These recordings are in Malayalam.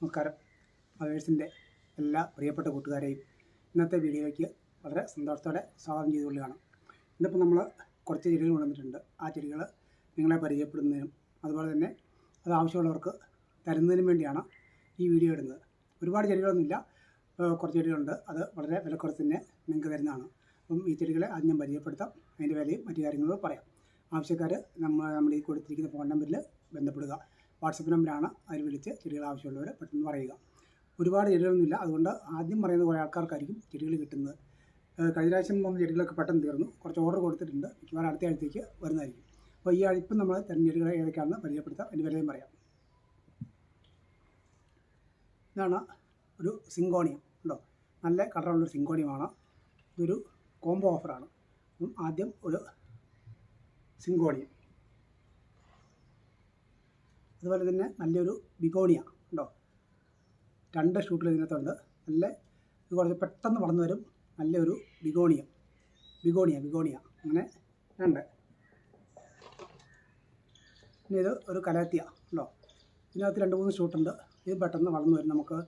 നമസ്കാരം. അവേഴ്സിന്റെ എല്ലാ പ്രിയപ്പെട്ട കൂട്ടുകാരെയും ഇന്നത്തെ വീഡിയോയ്ക്ക് വളരെ സന്തോഷത്തോടെ സ്വാഗതം ചെയ്തുകൊള്ളുകയാണ്. ഇന്നിപ്പോൾ നമ്മൾ കുറച്ച് ചെടികൾ കൊണ്ടുവന്നിട്ടുണ്ട്. ആ ചെടികൾ നിങ്ങളെ പരിചയപ്പെടുന്നതിനും അതുപോലെ തന്നെ അത് ആവശ്യമുള്ളവർക്ക് തരുന്നതിനും വേണ്ടിയാണ് ഈ വീഡിയോ ഇടുന്നത്. ഒരുപാട് ചെടികളൊന്നുമില്ല. കുറച്ച് ചെടികളുണ്ട്. അത് വളരെ വിലക്കുറച്ച് തന്നെ നിങ്ങൾക്ക് തരുന്നതാണ്. അപ്പം ഈ ചെടികളെ ആദ്യം ഞാൻ പരിചയപ്പെടുത്താം. അതിന്റെ വിലയും മറ്റു കാര്യങ്ങളും പറയാം. ആവശ്യക്കാർ നമ്മൾ നമ്മുടെ ഈ കൊടുത്തിരിക്കുന്ന ഫോൺ നമ്പറിൽ ബന്ധപ്പെടുക. വാട്സപ്പ് നമ്പറാണ് അതിൽ വിളിച്ച് ചെടികൾ ആവശ്യമുള്ളവർ പെട്ടെന്ന് പറയുക. ഒരുപാട് ചെടികളൊന്നുമില്ല. അതുകൊണ്ട് ആദ്യം പറയുന്ന കുറേ ആൾക്കാർക്കായിരിക്കും ചെടികൾ കിട്ടുന്നത്. കഴിഞ്ഞ പ്രാവശ്യം വന്ന ചെടികളൊക്കെ പെട്ടെന്ന് തീർന്നു. കുറച്ച് ഓർഡർ കൊടുത്തിട്ടുണ്ട്. മിക്കവാറും അടുത്ത ആഴ്ചത്തേക്ക് വരുന്നതായിരിക്കും. അപ്പോൾ ഈ ആഴ്ച നമ്മൾ തരുന്ന ചെടികൾ ഏതൊക്കെയാണെന്ന് പരിചയപ്പെടുത്താം. അതിന്റെ വിലയും പറയാം. ഇതാണ് ഒരു സിങ്കോണിയം. ഉണ്ടോ നല്ല കളറുള്ളൊരു സിങ്കോണിയമാണ്. ഇതൊരു കോംബോ ഓഫറാണ്. ആദ്യം ഒരു സിങ്കോണിയം. അതുപോലെ തന്നെ നല്ലൊരു ബിഗോണിയ ഉണ്ടോ? രണ്ട് ഷൂട്ടിൽ ഇതിനകത്തുണ്ട്. നല്ല ഇത് കുറച്ച് പെട്ടെന്ന് വളർന്നു വരും. നല്ലൊരു ബിഗോണിയ. Begonia begonia. അങ്ങനെ രണ്ട്. പിന്നെ ഇത് ഒരു കലാത്തിയ ഉണ്ടോ? ഇതിനകത്ത് രണ്ട് മൂന്ന് ഷൂട്ടുണ്ട് ഇത് പെട്ടെന്ന് വളർന്നു വരും. നമുക്ക്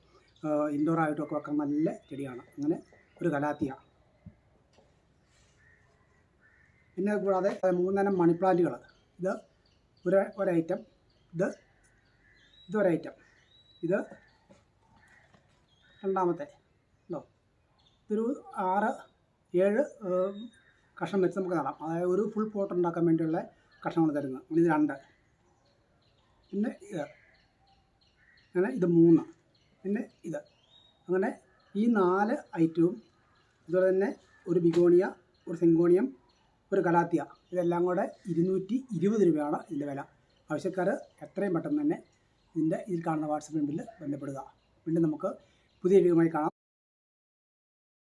ഇൻഡോർ ആയിട്ടൊക്കെ വെക്കാൻ നല്ല ചെടിയാണ്. അങ്ങനെ ഒരു കലാത്തിയ. പിന്നെ കൂടാതെ മൂന്നെണ്ണം മണി പ്ലാന്റുകൾ ഇത് ഒരു ഒരു ഐറ്റം ഇത് ഇതൊരൈറ്റം. ഇത് രണ്ടാമത്തെ. ഉണ്ടോ ഇതൊരു ആറ് ഏഴ് കഷ്ണം വെച്ച് നമുക്ക് നടാം അതായത് ഒരു ഫുൾ പോട്ട് ഉണ്ടാക്കാൻ വേണ്ടിയുള്ള കഷ്ണങ്ങൾ തരുന്നത്. ഇത് രണ്ട്. പിന്നെ ഇത്. അങ്ങനെ ഇത് മൂന്ന്. പിന്നെ ഇത്. അങ്ങനെ ഈ നാല് ഐറ്റവും അതുപോലെ തന്നെ ഒരു ബിഗോണിയ ഒരു സെങ്കോണിയം ഒരു കലാത്തിയ ഇതെല്ലാം കൂടെ ഇരുന്നൂറ്റി ഇരുപത് രൂപയാണ് ഇതിന്റെ വില. ആവശ്യക്കാർ എത്രയും പെട്ടെന്ന് തന്നെ ഇതിന്റെ ഇതിൽ കാണുന്ന വാട്സപ്പ് നമ്പറിൽ ബന്ധപ്പെടുക. വീണ്ടും നമുക്ക് പുതിയ വീഡിയോയുമായി കാണാം.